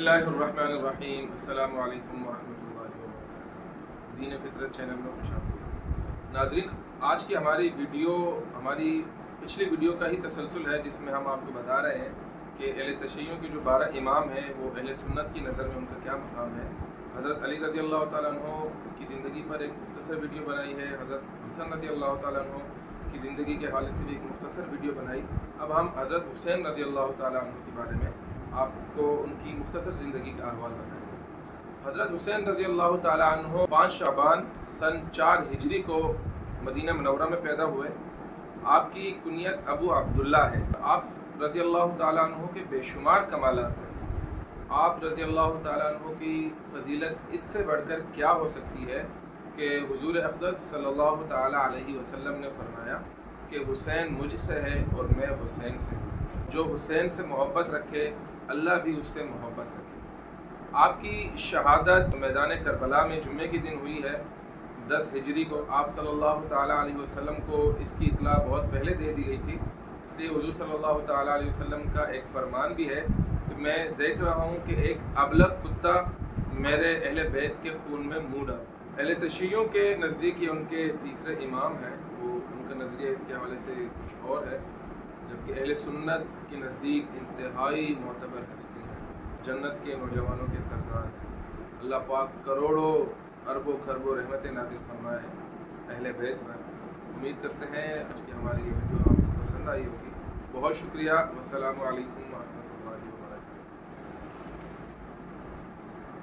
اللہ الرحمن الرحیم۔ السلام علیکم ورحمۃ اللہ وبرکاتہ۔ دین فطرت چینل میں خوش آمدید۔ ناظرین، آج کی ہماری ویڈیو، ہماری پچھلی ویڈیو کا ہی تسلسل ہے، جس میں ہم آپ کو بتا رہے ہیں کہ اہل تشیعوں کے جو بارہ امام ہیں، وہ اہل سنت کی نظر میں ان کا کیا مقام ہے۔ حضرت علی رضی اللہ تعالیٰ عنہ کی زندگی پر ایک مختصر ویڈیو بنائی ہے۔ حضرت حسن رضی اللہ تعالیٰ عنہ کی زندگی کے حوالے سے بھی ایک مختصر ویڈیو بنائی۔ اب ہم حضرت حسین رضی اللہ تعالیٰ عنہ کے بارے میں آپ کو ان کی مختصر زندگی کا احوال بتائیں۔ حضرت حسین رضی اللہ تعالیٰ عنہ پانچ شعبان سن چار ہجری کو مدینہ منورہ میں پیدا ہوئے۔ آپ کی کنیت ابو عبداللہ ہے۔ آپ رضی اللہ تعالیٰ عنہ کے بے شمار کمالات ہیں۔ آپ رضی اللہ تعالیٰ عنہ کی فضیلت اس سے بڑھ کر کیا ہو سکتی ہے کہ حضور اقدس صلی اللہ تعالیٰ علیہ وسلم نے فرمایا کہ حسین مجھ سے ہے اور میں حسین سے ہوں۔ جو حسین سے محبت رکھے، اللہ بھی اس سے محبت رکھے۔ آپ کی شہادت میدان کربلا میں جمعے کے دن ہوئی ہے۔ دس ہجری کو آپ صلی اللہ تعالیٰ علیہ وسلم کو اس کی اطلاع بہت پہلے دے دی گئی تھی۔ اس لیے حضور صلی اللہ تعالیٰ علیہ وسلم کا ایک فرمان بھی ہے کہ میں دیکھ رہا ہوں کہ ایک ابلغ کتا میرے اہل بیت کے خون میں موڈا اہل تشیعوں کے نزدیک یہ ان کے تیسرے امام ہیں۔ وہ ان کا نظریہ اس کے حوالے سے کچھ اور ہے۔ جبکہ اہل سنت کے نزدیک انتہائی معتبر ہستی ہیں۔ جنت کے نوجوانوں کے سردار۔ ہیں اللہ پاک کروڑوں اربوں خربوں رحمت نازل فرمائے اہل بیت پر۔ امید کرتے ہیں آج کی ہماری یہ ویڈیو آپ کو پسند آئی ہوگی۔ بہت شکریہ۔ والسلام علیکم ورحمۃ